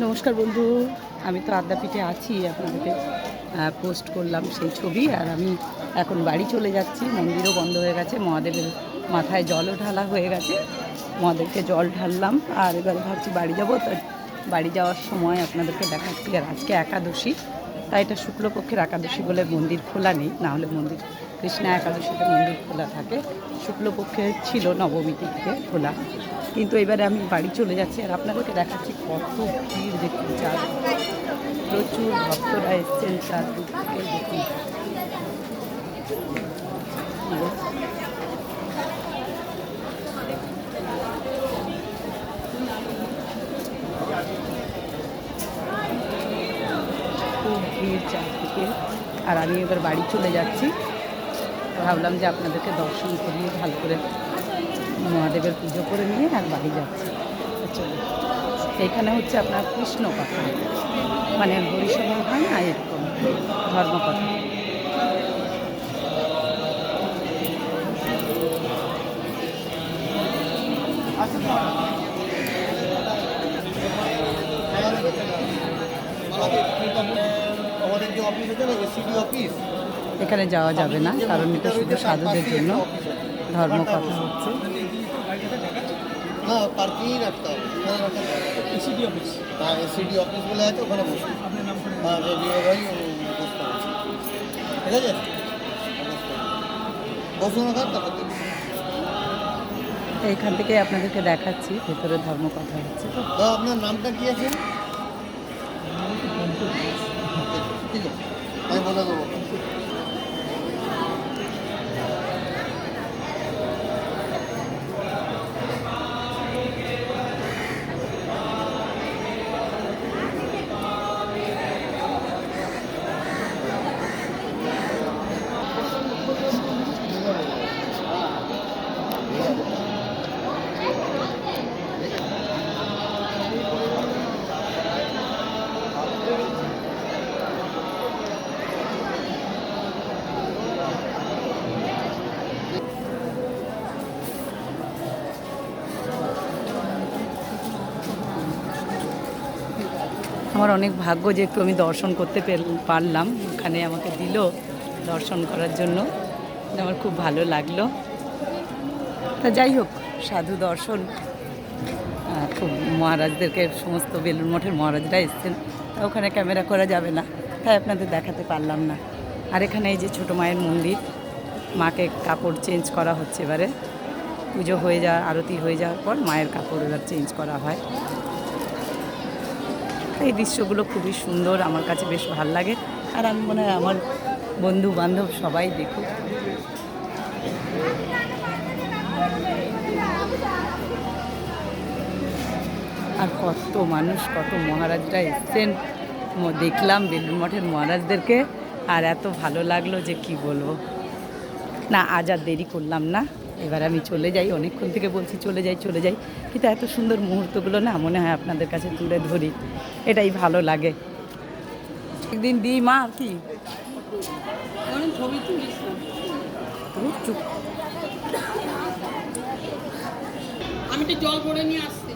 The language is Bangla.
নমস্কার বন্ধু। আমি তো আদ্যাপীঠে আছি, আপনাদেরকে পোস্ট করলাম সেই ছবি, আর আমি এখন বাড়ি চলে যাচ্ছি। মন্দিরও বন্ধ হয়ে গেছে, মহাদেবের মাথায় জলও ঢালা হয়ে গেছে। মহাদেবকে জল ঢাললাম, আর এবার ভাবছি বাড়ি যাব। তো বাড়ি যাওয়ার সময় আপনাদেরকে দেখাচ্ছি, আর আজকে একাদশী, তাই এটা শুক্লপক্ষের একাদশী বলে মন্দির খোলা নেই। না হলে মন্দির, কৃষ্ণা একাদশীতে মন্দির খোলা থাকে। শুক্লপক্ষে ছিল নবমী থেকে খোলা। কিন্তু এবারে আমি বাড়ি চলে যাচ্ছি আর আপনাদেরকে দেখাচ্ছি কত ভিড় দেখতে চার প্রচুর ভক্তরা এসছেন থেকে দেখুন। খুব ভিড় চারদিকে। আর আমি এবার বাড়ি চলে যাচ্ছি। ভাবলাম যে আপনাদেরকে দর্শন করিয়ে ভালো করে মহাদেবের পুজো করে নিয়ে আর বাড়ি যাচ্ছি। তো চলুন। হচ্ছে আপনার কৃষ্ণ কথা। মানে হরিসভা হয় না, এরকম ধর্মকথা এখানে যাওয়া যাবে না, কারণ এটা শুধু সাধুদের জন্য ধর্মকথা হচ্ছে না পার্কিংই রাখতে হবে। এসিডি অফিস হ্যাঁ সিডি অফিস বলে আছে ওখানে বসে। হ্যাঁ ভাই বসতে হবে। ঠিক আছে? বসুন ওখানে তারপর। এইখান থেকে আপনাদেরকে দেখাচ্ছি ভেতরে ধর্মকথা হচ্ছে। তো তো আপনার নামটা কি আছে ঠিক আছে। আমি বলে দেবো। আমার অনেক ভাগ্য যে একটু আমি দর্শন করতে পারলাম। ওখানে আমাকে দিল দর্শন করার জন্য। আমার খুব ভালো লাগল। তা যাই হোক, সাধু দর্শন খুব মহারাজদেরকে সমস্ত বেলুর মঠের মহারাজরা এসছেন। তা ওখানে ক্যামেরা করা যাবে না, তাই আপনাদের দেখাতে পারলাম না। আর এখানে এই যে ছোটো মায়ের মন্দির, মাকে কাপড় চেঞ্জ করা হচ্ছে এবারে। পুজো হয়ে যাওয়া, আরতি হয়ে যাওয়ার পর মায়ের কাপড় এবার চেঞ্জ করা হয়। এই দৃশ্যগুলো খুবই সুন্দর, আমার কাছে বেশ ভালো লাগে। আর আমি মনে হয় আমার বন্ধু বান্ধব সবাই দেখুক। আর কত মানুষ, কত মহারাজরা এসছেন। দেখলাম বেলুর মঠের মহারাজদেরকে। আর এত ভালো লাগল যে কি বলব। না, আজ আর দেরি করলাম না। এবার আমি চলে যাই অনেকক্ষণ থেকে বলছি চলে যাই চলে যাই। কিন্তু এত সুন্দর মুহূর্তগুলো না মনে হয় আপনাদের কাছে তুলে ধরি। এটাই ভালো লাগে। একদিন দিই মা আর কি? চুপ। আমি তো জল ভরে নিয়ে আসছি।